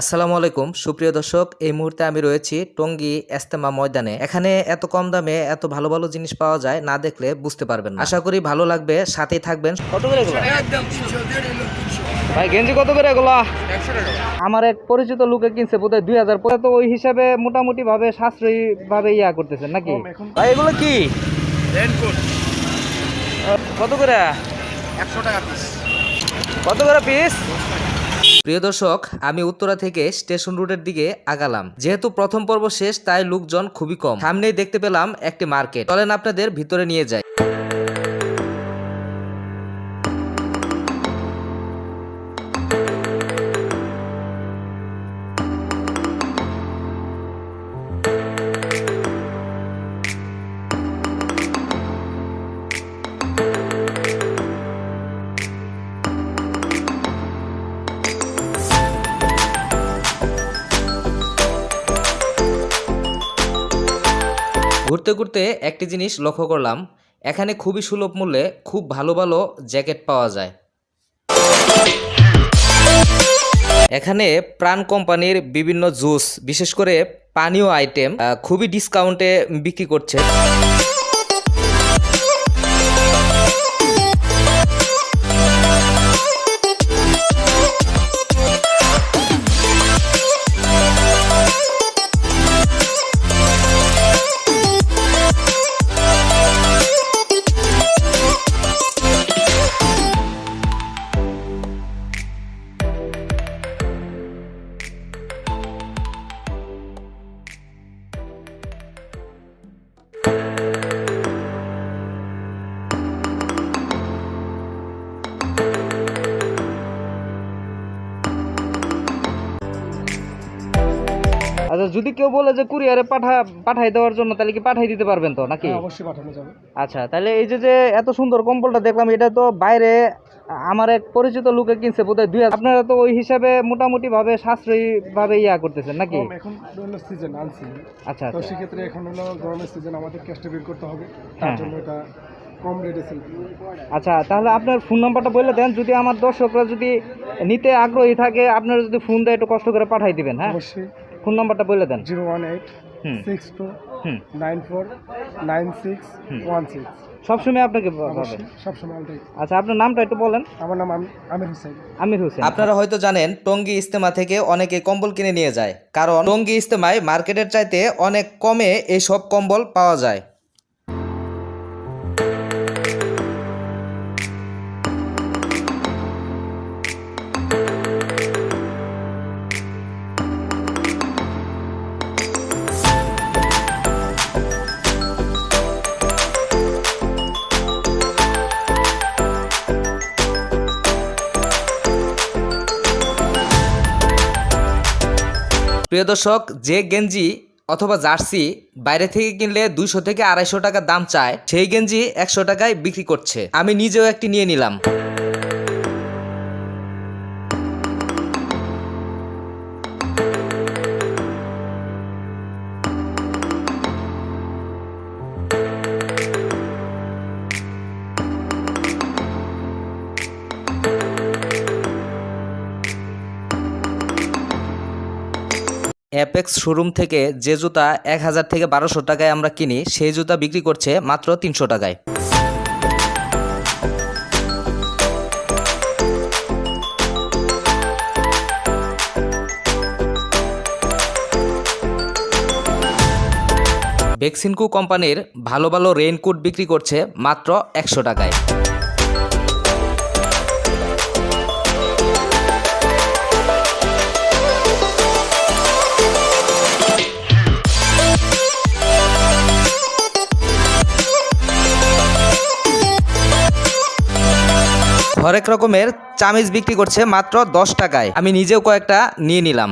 আসসালামু আলাইকুম। সুপ্রিয় দর্শক এই মুহূর্তে আমি রয়েছি টঙ্গী এস্তেমা ময়দানে। এখানে এত কম দামে এত ভালো ভালো জিনিস পাওয়া যায় না দেখলে বুঝতে পারবেন না। আশা করি ভালো লাগবে সাথেই থাকবেন। কত করে এগুলো? ভাই গেঞ্জি কত করে এগুলো? আমার এক পরিচিত লোকে কিনছে বোধহয় দুই হাজার পরে। তো ওই হিসাবে মোটামুটি ভাবে সাশ্রয়ী ভাবে ইয়া করতেছেন নাকি? ভাই এগুলো কি? কত করে? একশো টাকা পিস কত করে পিস প্রিয় দর্শক, আমি উত্তরা থেকে স্টেশন রুটের দিকে আগালাম। যেহেতু প্রথম পর্ব শেষ, তাই লোকজন খুবই কম। সামনেই দেখতে পেলাম একটি মার্কেট। চলেন আপনাদের ভিতরে নিয়ে যাই। ঘুরতে ঘুরতে একটি জিনিস লক্ষ্য করলাম, এখানে খুবই সুলভ মূল্যে খুব ভালো ভালো জ্যাকেট পাওয়া যায়। এখানে প্রাণ কোম্পানির বিভিন্ন জুস, বিশেষ করে পানীয় আইটেম খুবই ডিসকাউন্টে বিক্রি করছে। আচ্ছা যদি কেউ বলে যে কুরিয়ারে পাঠা পাঠাই দেওয়ার জন্য তাহলে কি পাঠাই দিতে পারবেন তো নাকি? হ্যাঁ, অবশ্যই পাঠানো যাবে। আচ্ছা তাহলে এই যে যে এত সুন্দর কম্বলটা দেখলাম এটা তো বাইরে আমার এক পরিচিত লোকে কিনছে বোধহয় দুই আপনারা তো ওই হিসাবে মোটামুটি ভাবে সাশ্রয়ী ভাবে ইয়া করতেছেন নাকি? এখন হলো সিজন আনসিজন আচ্ছা তো আচ্ছা। সেক্ষেত্রে এখন হলো গরমের সিজন আমাদের ক্যাশটা বের করতে হবে। হ্যাঁ, তার জন্য এটা কম রেটে সেল আচ্ছা তাহলে আপনার ফোন নাম্বারটা বলে দেন যদি আমার দর্শকরা যদি নিতে আগ্রহী থাকে আপনারা যদি ফোন দেয় একটু কষ্ট করে পাঠাই দিবেন হ্যাঁ? অবশ্যই। ফোন নাম্বারটা বলে দেন। জিরো ওয়ান এইট হুম। Six two nine four nine six one six. সবসময় আপনাকে সবসময় আচ্ছা আপনার নামটা একটু বলেন। আমার নাম আম- আমির হোসেন। আমির হোসেন। আপনারা হয়তো জানেন টঙ্গি ইস্তেমা থেকে অনেকে কম্বল কিনে নিয়ে যায়। কারণ টঙ্গি ইস্তেমায় মার্কেটের চাইতে অনেক কমে এই সব কম্বল পাওয়া যায়। প্রিয় দর্শক, যে গেঞ্জি অথবা জার্সি বাইরে থেকে কিনলে দুইশো থেকে আড়াইশো টাকা দাম চায়, সেই গেঞ্জি একশো টাকায় বিক্রি করছে। আমি নিজেও একটি নিয়ে নিলাম। অ্যাপেক্স শোরুম থেকে যে জুতা এক হাজার থেকে বারোশো টাকায় আমরা কিনি, সেই জুতা বিক্রি করছে মাত্র তিনশো টাকায়। বেক্সিনকু কোম্পানির ভালো ভালো রেইনকোট বিক্রি করছে মাত্র একশো টাকায়। হরেক রকমের চামিজ বিক্রি করছে মাত্র দশ টাকায়। আমি নিজেও কয়েকটা নিয়ে নিলাম।